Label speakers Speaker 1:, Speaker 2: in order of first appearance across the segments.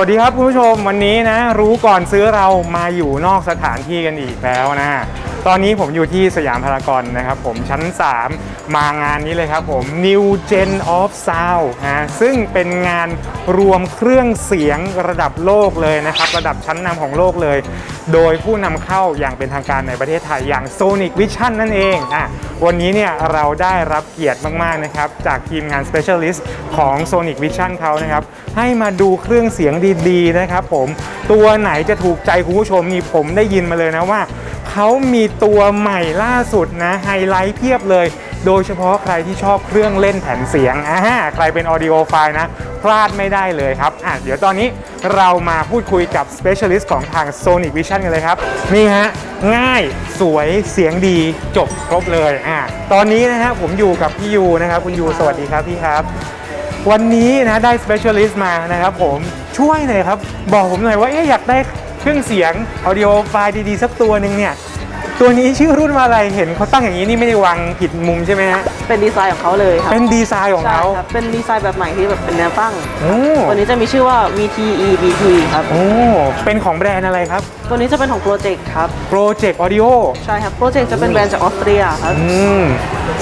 Speaker 1: วัสดีครับคุณผู้ชมวันนี้นะ รู้ก่อนซื้อเรามาอยู่นอกสถานที่กันอีกแล้วนะ ตอนนี้ผมอยู่ที่สยามพารากอนนะครับผมชั้น 3 มางานนี้เลยครับผม New Gen of Sound นะซึ่งเป็นงานรวมเครื่องเสียงระดับโลกเลยนะครับ ระดับชั้นนำของโลกเลย โดยผู้นำเข้าอย่างเป็นทางการในประเทศไทยอย่าง Sonic Vision นั่นเองอะวันนี้เนี่ยเราได้รับเกียรติมาก ๆ นะครับ จากทีมงาน Specialist ของ Sonic Vision เขานะครับ ให้มาดูเครื่องเสียงดีๆ นะครับผมตัวไหนจะถูกใจคุณผู้ชมนี่ผมได้ยินมาเลยนะว่า เขามีตัวใหม่ล่าสุดนะไฮไลท์เพียบเลย โดยเฉพาะใครที่ชอบเครื่องเล่นแผ่นเสียงอ่าใครเป็น audio file นะ พลาดไม่ได้เลยครับอะเดี๋ยวตอนนี้เรามาพูดคุยกับ specialist ของทาง Sonic Vision กันเลยครับ นี่ฮะ ง่ายสวยเสียงดีจบครบเลยอะตอนนี้นะฮะผมอยู่กับพี่ยูนะครับ คุณยูสวัสดีครับพี่ครับ วันนี้นะได้ specialist มานะครับผมช่วยหน่อยครับ บอกผมหน่อยว่าเอ๊ะอยากได้เครื่องเสียง audio file ดีๆ สักตัวหนึ่งเนี่ย ตัวนี้ชื่อรุ่นว่าอะไรเห็นเขาตั้งอย่างนี้นี่ไม่ได้วางผิดมุมใช่ไหมฮะ
Speaker 2: เป็นดีไซน์ของเขาเลยครับ
Speaker 1: เป็นดีไซน์ของ
Speaker 2: ใช่
Speaker 1: เขา
Speaker 2: ครับเป็นดีไซน์แบบใหม่ที่แบบเป็นแนวตั้ง
Speaker 1: โอ้
Speaker 2: ตัวนี้จะมีชื่อว่า VTE BT ครับ
Speaker 1: โอ้เป็นของแบรนด์อะไรครับ
Speaker 2: ตัวนี้จะเป็นของโปรเจกต์ครับ
Speaker 1: Project Audio
Speaker 2: ใช่ครับโปรเจกต์จะเป็นแบรนด์จากออสเตรียครับ
Speaker 1: อืม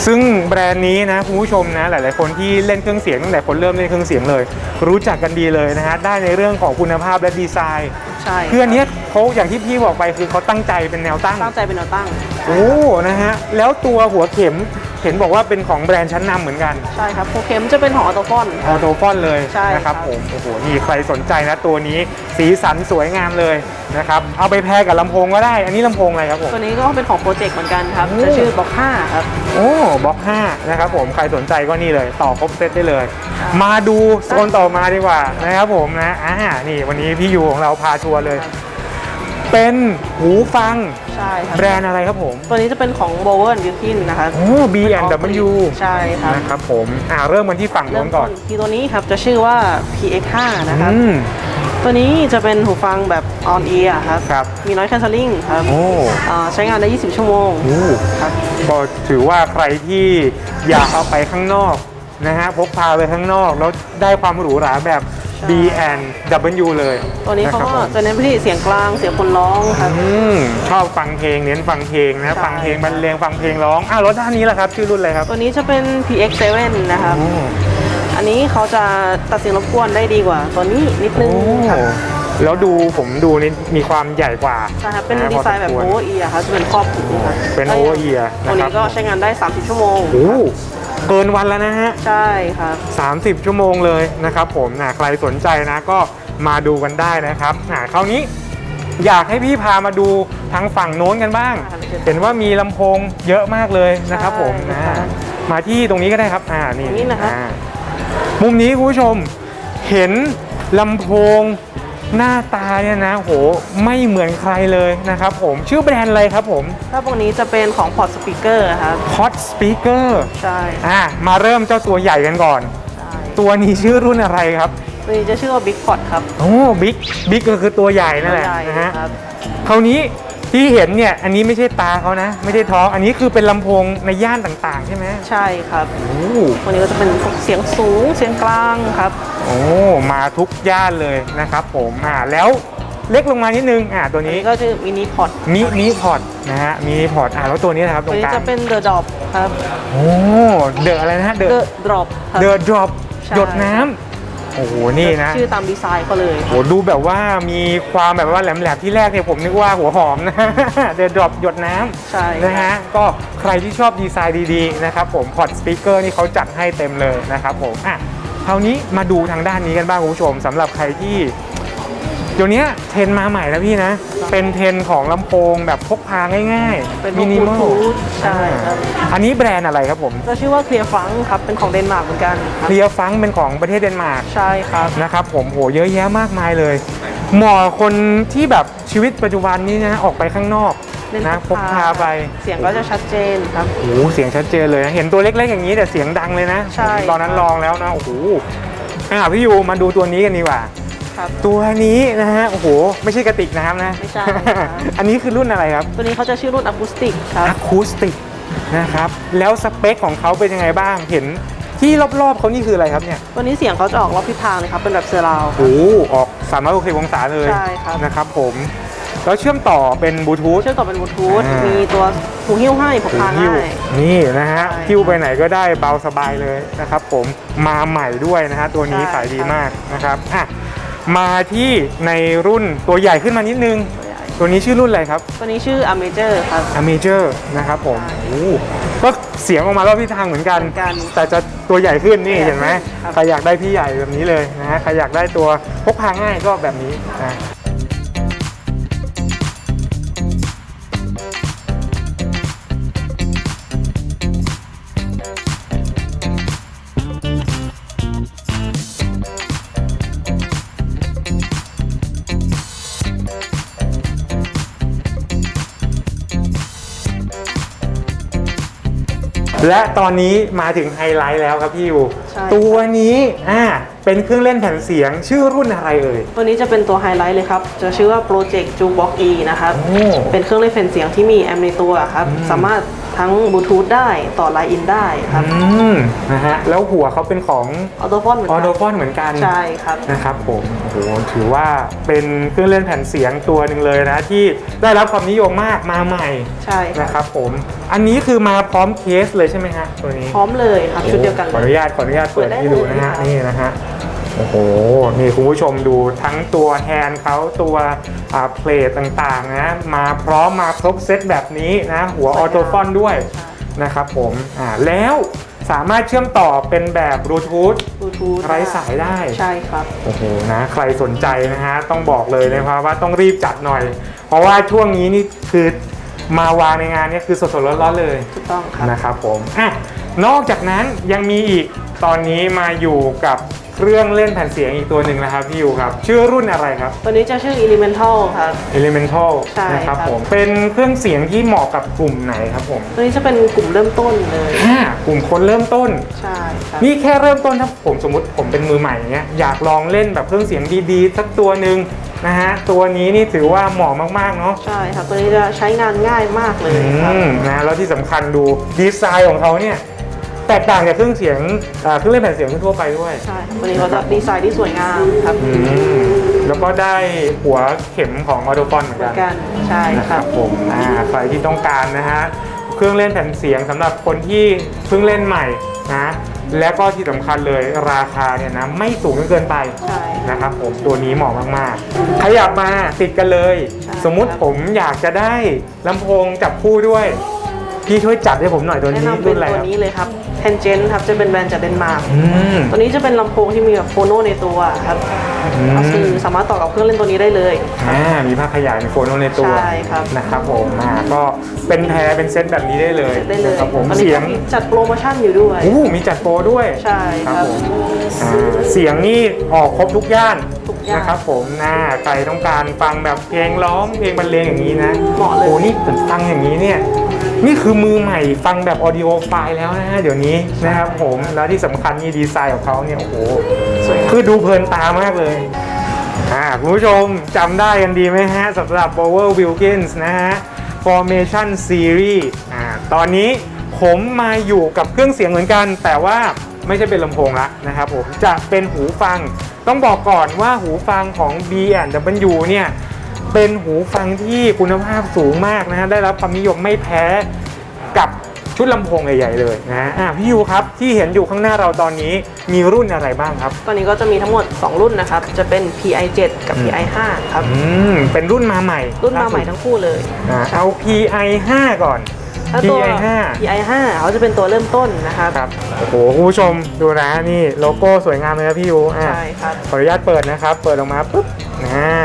Speaker 1: ซึ่งแบรนด์นี้นะคุณผู้ชมนะหลาย ๆ คนที่เล่นเครื่องเสียงตั้งแต่คนเริ่มเล่นเครื่องเสียงเลย รู้จักกันดีเลยนะฮะได้ในเรื่องของคุณภาพและดีไซน์
Speaker 2: ใช่
Speaker 1: คืออันเนี้ย เขาอย่างที่พี่บอกไปคือเขาตั้งใจเป็นแนวตั้ง
Speaker 2: ตั้งใจเป็นแนวตั้ง
Speaker 1: โอ้นะฮะแล้วตัวหัวเข็มเห็นบอกว่าเป็นของแบรนด์ชั้นนำเหมือนกัน
Speaker 2: ใช่ครับโปรเข็มจะเป็นของออโตฟอน
Speaker 1: ออโตฟอนเลย
Speaker 2: ใช่
Speaker 1: นะครับ
Speaker 2: ครับ
Speaker 1: ผมโอ้โหนี่ใครสนใจนะตัวนี้สีสันสวยงามเลยนะครับเอาไปแพรกับลำโพงก็ได้ อันนี้ลำโพงอะไรครับผม
Speaker 2: ตัวนี้ก็เป็นของโปรเจกต์เหมือนกันครับ
Speaker 1: โอ้
Speaker 2: จะชื่อบอก5ครับ
Speaker 1: โอ้บล็อก5นะครับผมใครสนใจก็นี่เลย ต่อครบเซตได้เลยมาดูโซนต่อมาดีกว่านะครับผมนะอ่านี่วันนี้พี่ยูของเราพาทัวร์เลย เป็นหูฟัง
Speaker 2: ใช่ครับ
Speaker 1: แบรนด์อะไรครับผม
Speaker 2: ตัวนี้จะเป็นของ b o w e r Wilkin นะครับ
Speaker 1: โอ้ B&W
Speaker 2: ใช่ครับ
Speaker 1: นะครับผมอ่าเริ่มกันที่ฝั่ง
Speaker 2: เริ่
Speaker 1: โน้
Speaker 2: ม
Speaker 1: นก่
Speaker 2: ต้
Speaker 1: อน
Speaker 2: นที่ตัวนี้ครับจะชื่อว่า PX5 นะครับ
Speaker 1: อืม
Speaker 2: ตัวนี้จะเป็นหูฟังแบบ on ear ครับ
Speaker 1: ครับ
Speaker 2: มี noise cancelling ครับ
Speaker 1: โอ้
Speaker 2: อ่าใช้งานได้ 20 ชั่วโมง
Speaker 1: โห
Speaker 2: ครับ
Speaker 1: ก็ถือว่าใครที่อยากเอาไปข้างนอกนะฮะพกพาไปข้างนอกแล้วได้ความหรูหราแบบ B and W เลย
Speaker 2: ตัวนี้เขาะ
Speaker 1: ครับ
Speaker 2: ก็
Speaker 1: ผม
Speaker 2: จะเน้นไปที่เสียงกลางเสียงคนร้องครับ
Speaker 1: อืมชอบฟังเพลงเน้นฟังเพลงนะ
Speaker 2: ใช่
Speaker 1: ฟังเพลงบรรเลงฟังเพลงร้องอ้าวแล้วด้านนี้ล่ะครับ ชื่อรุ่นอะไรครับ
Speaker 2: ตัวนี้จะเป็น PX7 นะครับ
Speaker 1: โอ้
Speaker 2: อันนี้เขาจะตัดเสียงรบกวนได้ดีกว่า ตัวนี้นิดนึง
Speaker 1: โอ้
Speaker 2: ครับ
Speaker 1: แล้วดูผมดูนี่มีความใหญ่กว่า
Speaker 2: ใช่ครับเป็นะดีไซน์แบบ
Speaker 1: พอสม
Speaker 2: โอ
Speaker 1: ควร
Speaker 2: เวอร์เอียครับจะเป็นครอบหูครับ
Speaker 1: เป็น over ear
Speaker 2: ตัวนี้
Speaker 1: นะครับ
Speaker 2: ก็ใช้งานได้ 30 ชั่วโมง
Speaker 1: โอ้ เกินวันแล้วนะฮะ
Speaker 2: ใช่ครับ
Speaker 1: 30 ชั่วโมงเลยนะครับผมนะใครสนใจนะก็มาดูกันได้นะครับอะคราวนี้อยากให้พี่พามาดูทางฝั่งโน้นกันบ้าง เห็นว่ามีลำโพงเยอะมากเลยนะครับ ผม
Speaker 2: ใช่
Speaker 1: นะ
Speaker 2: ค่ะ
Speaker 1: มาที่ตรงนี้ก็ได้ครับ อ่านี่
Speaker 2: ตรงนี้นะครับ
Speaker 1: อ่ามุมนี้คุณผู้ชมเห็นลำโพง หน้าตาเนี่ยนะโหไม่เหมือนใครเลยนะครับผมชื่อแบรนด์อะไรครับผม
Speaker 2: ถ้าพวกนี้จะเป็นของพอร์ตสปีกเกอร์ครับ
Speaker 1: Hot Speaker
Speaker 2: ใช่
Speaker 1: อ่ามาเริ่มเจ้าตัวใหญ่กันก่อน
Speaker 2: ใช่
Speaker 1: ตัวนี้ชื่อรุ่นอะไรครับ
Speaker 2: ตัวนี้จะชื่อว่า Big p o t ครับ
Speaker 1: โอ้บิ๊กบิ๊กก็คือตัวใหญ่นั่นแหละ
Speaker 2: ตัวใหญ่
Speaker 1: นะฮะ
Speaker 2: ครับ
Speaker 1: คราวนี้ ที่เห็นเนี่ยอันนี้ไม่ใช่ตาเขานะ ไม่ใช่ท้องอันนี้คือเป็นลำโพงในย่านต่างๆ ใช่ไหม
Speaker 2: ใช่ครับ
Speaker 1: โอ้
Speaker 2: ตัวนี้ก็จะเป็นพวกเสียงสูงเสียงกลางครับ
Speaker 1: โอ้มาทุกย่านเลยนะครับ ผมอ่าแล้วเล็กลงมานิดนึงอ่าตัว
Speaker 2: อัน
Speaker 1: นี้
Speaker 2: นี้ก็จะมินิพอต
Speaker 1: มิมิพอร์ตนะฮะมิพอร์ตอ่าแล้วตัวนี้นะครับต
Speaker 2: ตั
Speaker 1: ร
Speaker 2: ว
Speaker 1: ง
Speaker 2: นี้
Speaker 1: กลาง
Speaker 2: จะเป็น The Drop ครับ
Speaker 1: โอ้เดอะอะไรนะฮะเด
Speaker 2: The
Speaker 1: อะ
Speaker 2: Drop ครับ
Speaker 1: เดอะดรอป
Speaker 2: ใช่
Speaker 1: หยดน้ำ โอ้โหนี่นะ
Speaker 2: ชื่อตามดีไซน์เขาเลย
Speaker 1: โหดูแบบว่ามีความแบบว่าแหลมๆที่แรกเนี่ยผมนึกว่าหัวหอมนะ เดอะดรอปหยดน้ำ
Speaker 2: ใช่
Speaker 1: นะฮะก็ใครที่ชอบดีไซน์ดีๆนะครับผมพอร์ตสปีกเกอร์นี่เขาจัดให้เต็มเลยนะครับผมอะคราวนี้มาดูทางด้านนี้กันบ้างคุณผู้ชมสำหรับใครที่ เดี๋ยวนี้เทรนด์มาใหม่แล้วพี่นะ เป็นเทรนด์ของลำโพงแบบพกพาง่าย
Speaker 2: เป็น
Speaker 1: ๆ
Speaker 2: พว
Speaker 1: มิ
Speaker 2: ก
Speaker 1: นิ
Speaker 2: บลู
Speaker 1: มอล
Speaker 2: ทูธใช่ครับ
Speaker 1: อันนี้แบรนด์อะไรครับผม
Speaker 2: จะชื่อว่า Clear Funk ครับ เป็นของเดนมาร์กเหมือนกันครับ
Speaker 1: เรียฟังเป็นของประเทศเดนมาร์ก
Speaker 2: ใช่ครับ
Speaker 1: นะครับผมโหเยอะแยะมากมายเลยเหมาะกับคนที่แบบชีวิตปัจจุบันนี้นะออกไปข้างนอก
Speaker 2: เล่น
Speaker 1: นะพกพาไป
Speaker 2: เสียงก็จะชัดเจนครับ
Speaker 1: โอ้โหเสียงชัดเจนเลยนะเห็นตัวเล็กๆอย่างนี้แต่เสียงดังเลยนะ
Speaker 2: ใช่
Speaker 1: ตอนนั้นลองแล้วนะโอ้โหอะพี่ยูมาดูตัวนี้กันดีกว่า
Speaker 2: ครับ
Speaker 1: ตัวนี้นะฮะ โอ้โห ไม่ใช่กระติกน้ำนะ
Speaker 2: ไม่ใช่ครับ
Speaker 1: อันนี้คือรุ่นอะไรครับ
Speaker 2: ตัวนี้เขาจะชื่อรุ่นอะคูสติกครับ
Speaker 1: อะคูสติกนะครับ แล้วสเปคของเขาเป็นยังไงบ้าง เห็นที่รอบๆเขานี่คืออะไรครับเนี่ย
Speaker 2: ตัวนี้เสียงเขาจะออกรอบทิศทางเลยครับ เป็นแบบเซอร์ราวด์
Speaker 1: โอ้โหออก 360 องศาเลย
Speaker 2: ใช่ครับ
Speaker 1: นะครับผม แล้วเชื่อมต่อเป็นบลูทูธ
Speaker 2: เชื่อมต่อเป็นบลูทูธ
Speaker 1: อ่ามี
Speaker 2: มีตัวหูหิ้วให้พกพา
Speaker 1: หิ้ว
Speaker 2: ง่าย
Speaker 1: นี่นะฮะ
Speaker 2: ใช่
Speaker 1: หิ้วไปไหนก็ได้เบาสบายเลยนะครับผมมาใหม่ด้วยนะฮะตัวนี้
Speaker 2: ใช่
Speaker 1: ขายดี
Speaker 2: ครับ
Speaker 1: มากนะครับอะ มาที่ในรุ่นตัวใหญ่ขึ้นมานิดนึง ตัวนี้ชื่อรุ่นอะไรครับ
Speaker 2: ตัวนี้ชื่อ a m a j o r ครับ
Speaker 1: a m a j o r นะครับผม
Speaker 2: ใช่
Speaker 1: โอ้โหก็เสียงออกมารอบทิศทางเหมือนกัน
Speaker 2: เหมือนกัน
Speaker 1: แต่จะตัวใหญ่ขึ้นนี่
Speaker 2: ใหญ่
Speaker 1: เห็นไหม
Speaker 2: ครับ
Speaker 1: ใครอยากได้พี่ใหญ่แบบนี้เลยนะฮะใครอยากได้ตัวพกพาง่ายก็แบบนี้นะ และตอนนี้มาถึงไฮไลท์แล้วครับพี่ยู
Speaker 2: ใช่
Speaker 1: ตัวนี้อ่าเป็นเครื่องเล่นแผ่นเสียงชื่อรุ่นอะไรเอ่ย
Speaker 2: ตัวนี้จะเป็นตัวไฮไลท์เลยครับ จะชื่อว่า Project Jukebox E นะครับ
Speaker 1: โอ้
Speaker 2: เป็นเครื่องเล่นแผ่นเสียงที่มีแอมป์ในตัวครับ
Speaker 1: อืม
Speaker 2: สามารถ ทั้งบลูทูธได้ต่อไลน์อินได้ครับ
Speaker 1: อืมนะฮะแล้วหัวเขาเป็นของ
Speaker 2: ออโตฟอนเหมือน
Speaker 1: ออ
Speaker 2: กั
Speaker 1: โดฟอนเหมือนกัน
Speaker 2: ใช่ครับ
Speaker 1: นะครับผมโอ้โหถือว่าเป็นเครื่องเล่นแผ่นเสียงตัวหนึ่งเลยนะ ที่ได้รับความนิยมมากมาใหม่
Speaker 2: ใช่ครับ
Speaker 1: นะครับผม อันนี้คือมาพร้อมเคสเลยใช่ไหมฮะตัวนี้
Speaker 2: พร้อมเลยครับชุดเดียวกัน
Speaker 1: ขออ
Speaker 2: เล
Speaker 1: นุ
Speaker 2: ย
Speaker 1: ญาตขออนุญาตเปิด
Speaker 2: เปิดได้
Speaker 1: ให้ดูนะฮะ
Speaker 2: เลยค่ะ
Speaker 1: นี่นะฮะ โอ้โห นี่คุณผู้ชมดูทั้งตัวแฮนด์เขาตัวอ่าเพลทต่างๆนะ มาพร้อมมาครบเซตแบบนี้นะ หัวออโตฟอนด้วย
Speaker 2: ใช่
Speaker 1: นะครับผมอ่าแล้วสามารถเชื่อมต่อเป็นแบบบลูทูธ
Speaker 2: บลูทูธ
Speaker 1: ไร้สายได้
Speaker 2: ใช่ครับ
Speaker 1: โอ้โหนะใครสนใจนะฮะต้องบอกเลยนะครับว่าต้องรีบจัดหน่อย เพราะว่าช่วงนี้นี่คือมาวางในงานเนี่ยคือสดๆร้อนๆเลย
Speaker 2: ถูกต้องครับ
Speaker 1: นะครับผมอะนอกจากนั้นยังมีอีกตอนนี้มาอยู่กับ เครื่องเล่นแผ่นเสียงอีกตัวหนึ่งนะครับพี่ยูครับ ชื่อรุ่นอะไรครับ
Speaker 2: ตัวนี้จะชื่อ Elemental ครับ
Speaker 1: Elemental
Speaker 2: ใช่
Speaker 1: นะครับ
Speaker 2: ครับ
Speaker 1: ผม เป็นเครื่องเสียงที่เหมาะกับกลุ่มไหนครับผม
Speaker 2: ตัวนี้จะเป็นกลุ่มเริ่มต้นเลย
Speaker 1: อ่ากลุ่มคนเริ่มต้น
Speaker 2: ใช่ครับ
Speaker 1: นี่แค่เริ่มต้นถ้าผมสมมติผมเป็นมือใหม่เนี้ยอยากลองเล่นแบบเครื่องเสียงดีๆ สักตัวหนึ่งนะฮะตัวนี้นี่ถือว่าเหมาะมากๆเนาะ
Speaker 2: ใช่ครับ ตัวนี้จะใช้งานง่ายมากเลยครับ
Speaker 1: อืมนะแล้วที่สำคัญดูดีไซน์ของเขาเนี่ย แตกต่างจากเครื่องเสียงอ่าเครื่องเล่นแผ่นเสียงทั่วไปด้วย
Speaker 2: ใช่ครับตัวนี้เขาจะดีไซน์ที่สวยงามครับ
Speaker 1: อืมแล้วก็ได้หัวเข็มของออโตฟอนเหมือน
Speaker 2: เหมือ
Speaker 1: กัน
Speaker 2: น กันใช่
Speaker 1: นะค
Speaker 2: ค
Speaker 1: รั
Speaker 2: รั
Speaker 1: บบผมอ่าใครที่ต้องการนะฮะเครื่องเล่นแผ่นเสียงสำหรับคนที่เพิ่งเล่นใหม่นะและก็ที่สำคัญเลยราคาเนี่ยนะไม่สูงจนเกินไป
Speaker 2: ใช่
Speaker 1: นะครับผมตัวนี้เหมาะมากๆขยับมาติดกันเลย
Speaker 2: ใช่
Speaker 1: สมมุติ
Speaker 2: ครับ
Speaker 1: ผมอยากจะได้ลำโพงจับคู่ด้วย พี่ช่วยจัดให้ผมหน่อยตัว
Speaker 2: แนะ
Speaker 1: นี้
Speaker 2: นำเป็
Speaker 1: รุ่
Speaker 2: น
Speaker 1: นอะไร
Speaker 2: ตัว
Speaker 1: ครับ
Speaker 2: นี้เลยครับ Tangent ครับจะเป็นแบรนด์จากเดนมาร์ก
Speaker 1: อืม
Speaker 2: ตัวนี้จะเป็นลำโพงที่มีแบบโฟโนในตัวครับ
Speaker 1: อืม
Speaker 2: ก็คือสามารถต่อกับเครื่องเล่นตัวนี้ได้เลย
Speaker 1: อ่ามีภาคขยายมีโฟนในตัว
Speaker 2: ใช่ครับ
Speaker 1: นะครับผมอ่าก็เป็นแพรเป็นเซตแบบนี้ได้เลย
Speaker 2: ได้เลย
Speaker 1: นะครับผม
Speaker 2: ตอนนี้
Speaker 1: เสียง
Speaker 2: ก็มีจัดโปรโมชั่นอยู่ด้วย
Speaker 1: อู้มีจัดโปรด้วย
Speaker 2: ใช่ครับ
Speaker 1: ผมอ่าเสียงนี่ออกครบทุกย่าน
Speaker 2: ทุกย่าน
Speaker 1: นะครับผมนะใครต้องการฟังแบบเพลงร้องเพลงบรรเลงอย่างนี้นะ
Speaker 2: เหมาะเลย
Speaker 1: โอ้นี่ผมฟังอย่างนี้เนี่ย นี่คือมือใหม่ฟังแบบออดิโอไฟล์แล้วนะฮะเดี๋ยวนี้นะครับผมแล้วที่สำคัญนี่ดีไซน์ของเขาเนี่ยโอ้โหคือดูเพลินตามากเลยอ่าคุณผู้ชมจำได้กันดีไหมฮะสำหรับ Power Wilkins นะฮะ Formation Series อ่าตอนนี้ผมมาอยู่กับเครื่องเสียงเหมือนกัน แต่ว่าไม่ใช่เป็นลำโพงละนะครับผมจะเป็นหูฟังต้องบอกก่อนว่าหูฟังของ B&W เนี่ย เป็นหูฟังที่คุณภาพสูงมากนะฮะได้รับความนิยมไม่แพ้กับชุดลำโพงใหญ่ๆเลยนะฮะอะพี่ยูครับที่เห็นอยู่ข้างหน้าเราตอนนี้มีรุ่นอะไรบ้างครับ
Speaker 2: ตอนนี้ก็จะมีทั้งหมด 2 รุ่นนะครับ จะเป็น PI7 กับ PI5 ครับ
Speaker 1: อืมเป็นรุ่นมาใหม่
Speaker 2: รุ่นมาใหม่ทั้งคู่เลย
Speaker 1: อ่าเอา PI 5ก่อน
Speaker 2: ถ้าตัว
Speaker 1: PI
Speaker 2: PI5 เขาจะเป็นตัวเริ่มต้นนะครับ
Speaker 1: 5ครับโอ้โหคุณผู้ชมดูนะนี่โลโก้สวยงามเลยนะพี่ยูอะ
Speaker 2: ใช่ครับ
Speaker 1: ขออนุญาตเปิดนะครับ เปิดออกมาปุ๊บอ่า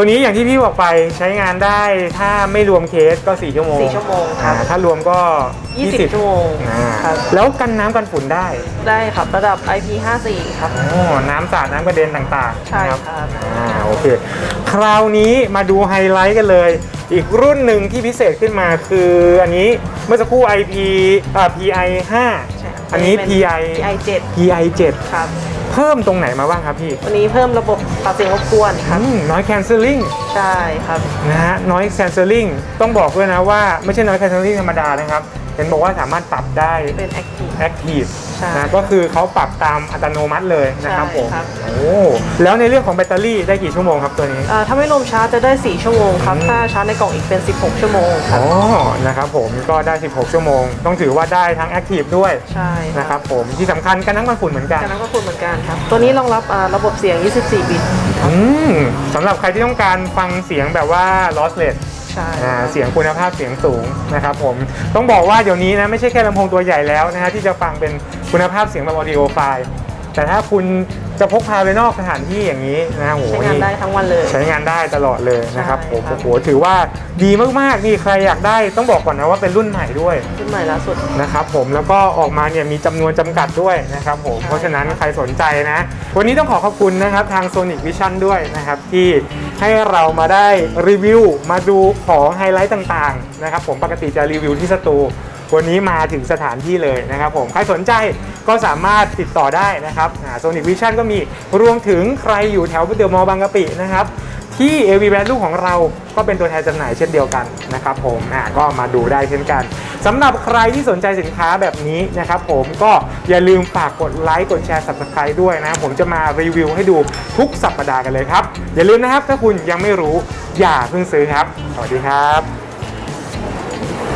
Speaker 1: ตัวนี้อย่างที่พี่บอกไปใช้งานได้ถ้าไม่รวมเคสก็ 4 ชั่วโมง
Speaker 2: 4ชั่วโมงค
Speaker 1: อ่า
Speaker 2: รับ
Speaker 1: ถ้ารวมก็
Speaker 2: 20 ชั่วโมง
Speaker 1: อ่า
Speaker 2: ครับ
Speaker 1: แล้วกันน้ำกันฝุ่นได้
Speaker 2: ได้ครับระดับ IP54 ครับ
Speaker 1: โอ้น้ำสาดน้ำกระเด็นต่างๆ
Speaker 2: ใช่
Speaker 1: นะครับ
Speaker 2: ครับ
Speaker 1: อ่าโอเค คราวนี้มาดูไฮไลท์กันเลย อีกรุ่นหนึ่งที่พิเศษขึ้นมาคืออันนี้เมื่อสักครู่ IP อ่า PI
Speaker 2: ใช่ครับ
Speaker 1: 5อันนี้
Speaker 2: เป็น
Speaker 1: PI
Speaker 2: PI7
Speaker 1: PI 7
Speaker 2: ครับ
Speaker 1: เพิ่มตรงไหนมาบ้างครับพี่
Speaker 2: วันนี้เพิ่มระบบตัดเสียงรบกวนครับ
Speaker 1: อืม noise cancelling
Speaker 2: ใช่ครับ
Speaker 1: นะฮะ noise cancelling ต้องบอกด้วยนะว่าไม่ใช่ noise cancelling ธรรมดานะครับ เห็นบอกว่าสามารถปรับได้
Speaker 2: เป็นแอคทีฟ
Speaker 1: Active
Speaker 2: ใช่
Speaker 1: นะก็คือเขาปรับตามอัตโนมัติเลยนะครับ
Speaker 2: ใช่
Speaker 1: ผม
Speaker 2: ครับ
Speaker 1: โอ้แล้วในเรื่องของแบตเตอรี่ได้กี่ชั่วโมงครับตัวนี้
Speaker 2: อ่าถ้าไม่รวมชาร์จจะได้ 4 ชั่วโมงครับ
Speaker 1: อืม
Speaker 2: ถ้าชาร์จในกล่องอีกเป็น 16 ชั่วโมงครับ
Speaker 1: อ๋อนะครับผมก็ได้ 16 ชั่วโมง ต้องถือว่าได้ทั้ง Active ด้วย
Speaker 2: ใช่
Speaker 1: นะครับผมที่สำคัญกันน้ำมันฝุ่นเหมือนกัน
Speaker 2: การนั้นก็คุณเหมือนกันครับ ตัวนี้รองรับอ่าระบบเสียง 24 บิต
Speaker 1: อืมสำหรับใครที่ต้องการฟังเสียงแบบว่า lossless
Speaker 2: ใช่
Speaker 1: อ่าเสียงคุณภาพเสียงสูงนะครับผมต้องบอกว่าเดี๋ยวนี้นะไม่ใช่แค่ลำโพงตัวใหญ่แล้วนะฮะที่จะฟังเป็นคุณภาพเสียงแบบออดิโอไฟล์แต่ถ้าคุณ จะพกพาไปนอกสถานที่อย่างนี้นะโห
Speaker 2: ใช้งาน
Speaker 1: นี่
Speaker 2: ได้ทั้งวันเลย
Speaker 1: ใช้งานได้ตลอดเลยนะครับ
Speaker 2: ใช่
Speaker 1: ผม
Speaker 2: ครับ
Speaker 1: โอ้โหถือว่าดีมากๆนี่ใครอยากได้ต้องบอกก่อนนะว่าเป็นรุ่นใหม่ด้วย
Speaker 2: รุ่นใหม่ล่าสุด
Speaker 1: นะครับผมแล้วก็ออกมาเนี่ยมีจำนวนจำกัดด้วยนะครับผม
Speaker 2: ใช่
Speaker 1: เพราะฉะนั้นใครสนใจนะ วันนี้ต้องขอขอบคุณนะครับทาง Sonic Vision ด้วยนะครับที่ให้เรามาได้รีวิวมาดูของไฮไลท์ต่างๆนะครับผมปกติจะรีวิวที่สตู วันนี้มาถึงสถานที่เลยนะครับผม ใครสนใจก็สามารถติดต่อได้นะครับโซนิ c Vision ก็มีรวมถึงใครอยู่แถวเดอะมอลล์บางกะปินะครับที่ AV Value ของเราก็เป็นตัวแทนจำหน่ายเช่นเดียวกันนะครับผมอ่าก็มาดูได้เช่นกันสำหรับใครที่สนใจสินค้าแบบนี้นะครับผมก็อย่าลืมฝากกดไลค์กดแชร์ Subscribe ด้วยนะผมจะมารีวิวให้ดูทุกสัปดาห์กันเลยครับ อย่าลืมนะครับถ้าคุณยังไม่รู้อย่าเพิ่งซื้อครับ สวัสดีครับ